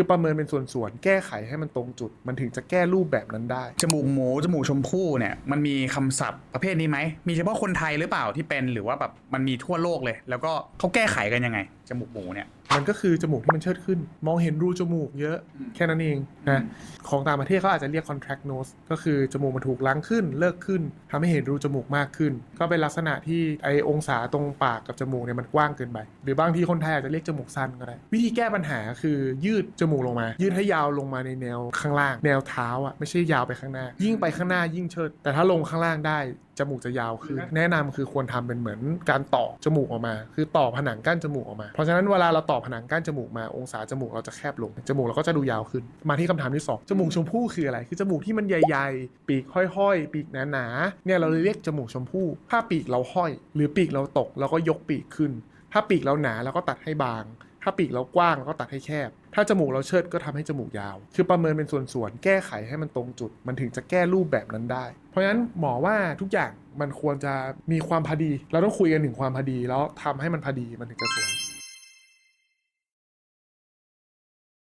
คือประเมินเป็นส่วนๆ แก้ไขให้มันตรงจุด มันถึงจะแก้รูปแบบนั้นได้ จมูกหมูจมูกชมพู่เนี่ยมันมีคำศัพท์ประเภทนี้ไหม มีเฉพาะคนไทยหรือเปล่าที่เป็นหรือว่าแบบมันมีทั่วโลกเลย แล้วก็เขาแก้ไขกันยังไง จมูกหมูเนี่ย มันก็คือจมูกที่มันเชิดขึ้น มองเห็นรูจมูกเยอะอืมแค่นั้นเองนะของต่างประเทศเขาอาจจะเรียก contract nose ก็คือจมูกมันถูกล้างขึ้นเลิกขึ้นทำให้เห็นรูจมูกมากขึ้น ก็เป็นลักษณะที่ไอองศาตรงปากกับจมูกเนี่ยมันกว้างเกินไป หรือบางทีคนไทยอาจจะเรียกจมูกสั้นก็ได้ วิธีแก้ปัญหาคือยืดจมูกลงมา ยืดให้ยาวลงมาในแนวข้างล่าง แนวเท้าอะไม่ใช่ยาวไปข้างหน้า ยิ่งไปข้างหน้ายิ่งเชิด แต่ถ้าลงข้างล่างได้ จมูกจะยาวขึ้นแนะนำคือควรทำเป็นเหมือนการต่อจมูกออกมา คือต่อผนังกั้นจมูกออกมา เพราะฉะนั้นเวลาเราต่อผนังกั้นจมูกมาองศาจมูกเราจะแคบลงจมูกเราก็จะดูยาวขึ้น มาที่คำถามที่สองจมูกชมพู่คืออะไร คือจมูกที่มันใหญ่ๆ ปีกห้อยๆ ปีกหนาๆเนี่ยเราเลยเรียกจมูกชมพู่ ถ้าปีกเราห้อย หรือปีกเราตกเราก็ยกปีกขึ้น ถ้าปีกเราหนาเราก็ตัดให้บาง ถ้าปีกเรากว้างเราก็ตัดให้แคบ ถ้าจมูกเราเชิดก็ทำให้จมูกยาว คือประเมินเป็นส่วนๆ แก้ไขให้มันตรงจุด มันถึงจะแก้รูปแบบนั้นได้ เพราะฉะนั้นหมอว่าทุกอย่างมันควรจะมีความพอดี เราต้องคุยกันถึงความพอดี แล้วทำให้มันพอดีมันถึงจะสวย